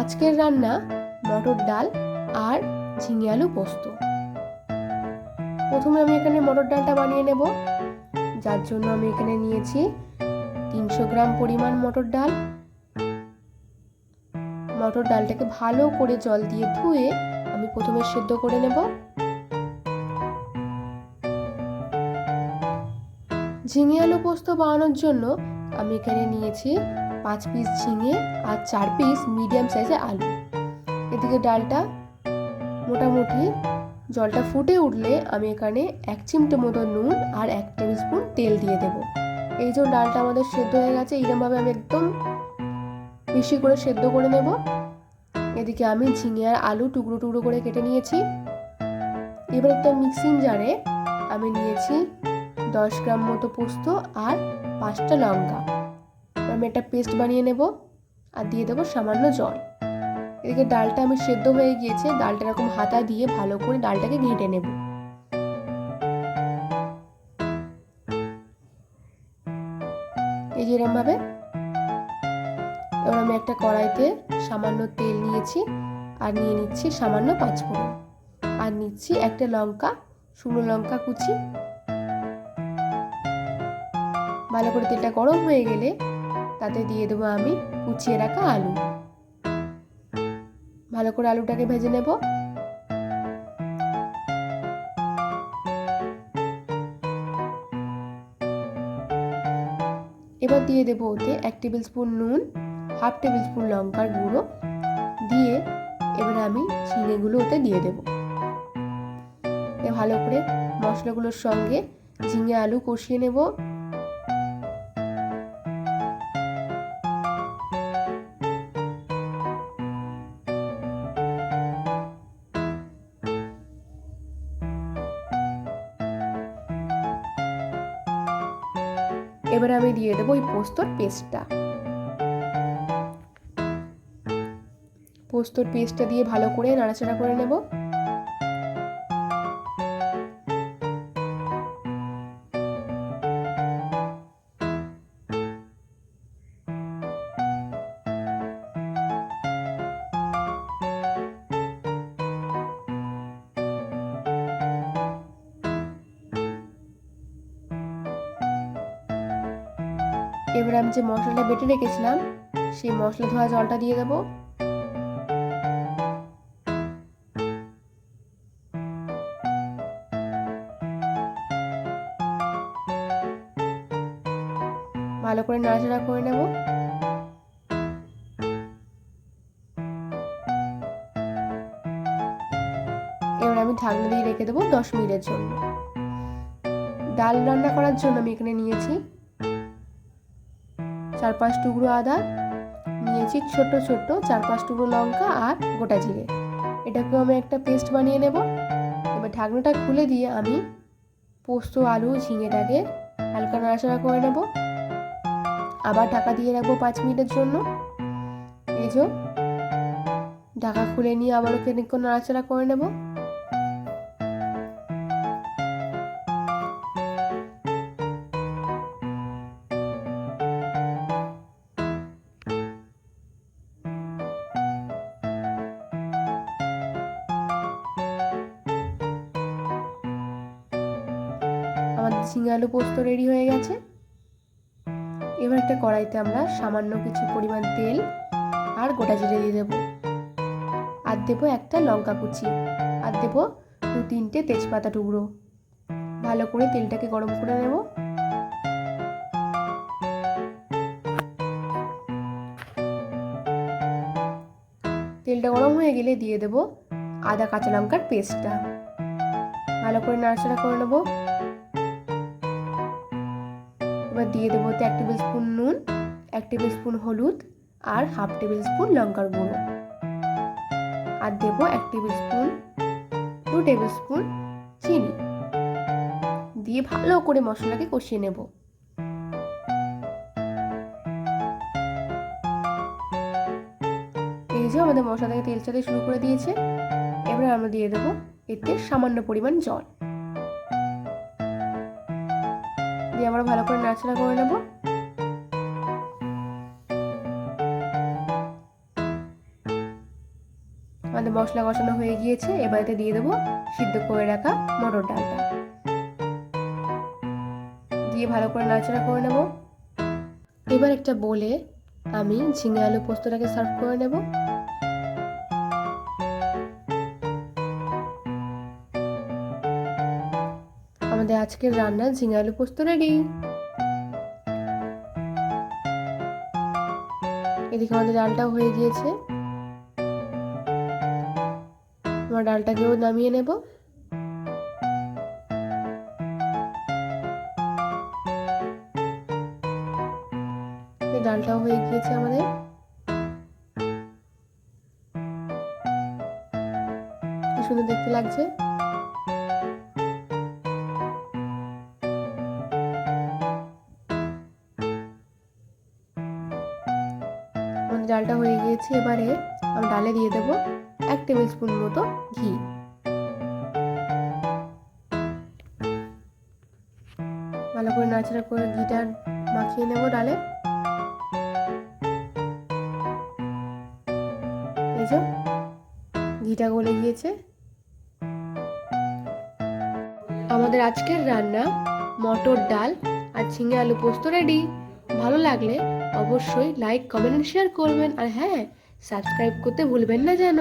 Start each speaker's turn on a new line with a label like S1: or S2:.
S1: আজকের রান্না মটর ডাল আর ঝিঙে আলু পোস্ত। প্রথমে আমি এখানে মটর ডালটা বানিয়ে নেব। যার জন্য আমি এখানে নিয়েছি তিনশো গ্রাম পরিমাণ মটর ডাল। মটর ডালটাকে ভালো করে জল দিয়ে ধুয়ে আমি প্রথমে সেদ্ধ করে নেব। ঝিঙে আলু পোস্ত বানানোর জন্য আমি এখানে নিয়েছি পাঁচ পিস ঝিঙে আর চার পিস মিডিয়াম সাইজের আলু। এদিকে ডালটা মোটামুটি জলটা ফুটে উঠলে আমি এখানে এক চিমটে মতো নুন আর এক টেবিল স্পুন তেল দিয়ে দেবো। এই যে ডালটা আমাদের সেদ্ধ হয়ে গেছে এইরকমভাবে আমি একদম বেশি করে সেদ্ধ করে নেব। এদিকে আমি ঝিঙে আর আলু টুকরো টুকরো করে কেটে নিয়েছি। এবার একটা মিক্সিং জারে আমি নিয়েছি দশ গ্রাম মতো পোস্ত আর পাঁচটা লঙ্কা। আমি একটা পেস্ট বানিয়ে নেব আর দিয়ে দেবো সামান্য জল। এদিকে ডালটা আমি সেদ্ধ হয়ে গিয়েছে, ডালটা এরকম হাতা দিয়ে ভালো করে ডালটাকে ঘেঁটে নেব। এই যে এরমভাবে। এবার আমি একটা কড়াইতে সামান্য তেল নিয়েছি আর নিয়ে নিচ্ছি সামান্য পাঁচফোড়ন। আর নিচ্ছি একটা লঙ্কা, শুকনো লঙ্কা কুচি। ভালো করে তেলটা গরম হয়ে গেলে তাতে দিয়ে দেবো আমি কুচিয়ে রাখা আলু। ভালো করে আলুটাকে ভেজে নেব। এবার দিয়ে দেবো ওতে এক টেবিল স্পুন নুন, হাফ টেবিল স্পুন লঙ্কার গুঁড়ো। দিয়ে এবারে আমি ঝিঙেগুলো ওতে দিয়ে দেবো। ভালো করে মশলাগুলোর সঙ্গে ঝিঙে আলু কষিয়ে নেব। এবারে আমি দিয়ে দেবো ওই পোস্তর পেস্টটা। পোস্তর পেস্টটা দিয়ে ভালো করে নাড়াচাড়া করে নেব। এবার আমি যে মশলাটা বেটে রেখেছিলাম, সেই মশলা ধোয়া জলটা দিয়ে দেবো। ভালো করে নাড়াচাড়া করে নেব। এবার আমি ঢাকনা দিয়ে রেখে দেবো দশ মিনিটের জন্য। ডাল রান্না করার জন্য আমি এখানে নিয়েছি চার পাঁচ টুকরো আদা, নিয়েছি ছোট ছোট চার পাঁচ টুকরো লঙ্কা আর গোটা জিরে। এটাকেও আমি একটা পেস্ট বানিয়ে নেব। এবার ঢাকনাটা খুলে দিয়ে আমি পোস্ত, আলু, ঝিঙেটাকে হালকা নাড়াচাড়া করে নেব। আবার ঢাকা দিয়ে রাখব পাঁচ মিনিটের জন্য। এই ঢাকা খুলে নিয়ে আবারও খানিকক্ষণ নাড়াচাড়া করে নেব। আলু পোস্ত রেডি হয়ে গেছে। এবার একটা কড়াইতে আমরা সামান্য কিছু পরিমাণ তেল আর গোটা জিরে দিয়ে দেবো। আর দেবো একটা লঙ্কা কুচি। আর দেবো দু তিনটে তেজপাতা টুকরো। ভালো করে তেলটাকে গরম করে নেব। তেলটা গরম হয়ে গেলে দিয়ে দেবো আদা কাঁচা লঙ্কার পেস্টটা। ভালো করে নাড়াচাড়া করে নেব। এবার দিয়ে দেবো এক টেবিল স্পুন নুন, এক টেবিল স্পুন হলুদ আর হাফ টেবিল স্পুন লঙ্কার গুঁড়ো। আর দেবো এক টেবিল স্পুন দু টেবিল স্পুন চিনি। দিয়ে ভালো করে মশলাকে কষিয়ে নেব। এই যে আমাদের মশলা থেকে তেল ছাড়তে শুরু করে দিয়েছে, এবার আমরা দিয়ে দেবো এতে সামান্য পরিমাণ জল। দিয়ে আমরা ভালো করে নাড়াচাড়া করে নেব। আমাদের মশলা কষানো হয়ে গিয়েছে এবারেতে দিয়ে দেবো সিদ্ধ করে রাখা মটর ডালটা। দিয়ে ভালো করে নাড়াচাড়া করে নেব। এবার একটা বলে আমি ঝিঙে আলু পোস্তটাকে সার্ভ করে নেব। আমাদের আজকের রান্না ঝিঙে আলু পোস্ত রেডি এদিকে আমাদের ডালটাও হয়ে গিয়েছে। আমার ডালটাকেও নামিয়ে নেব। ডালটাও হয়ে গিয়েছে আমাদের। সুন্দর দেখতে লাগছে। ডালটা হয়ে গিয়েছে, এবারে আমি ডালে দিয়ে দেবো এক টেবিল স্পুন মতো ঘি। ভালো করে নাচড়া করে ঘিটা মাখিয়ে নেব ডালে। ঘিটা গলে গিয়েছে। আমাদের আজকের রান্না মটর ডাল আর ঝিঙে আলু পোস্ত রেডি। ভালো লাগলে অবশ্যই লাইক কমেন্ট শেয়ার করবেন। আর হ্যাঁ সাবস্ক্রাইব করতে ভুলবেন না যেন।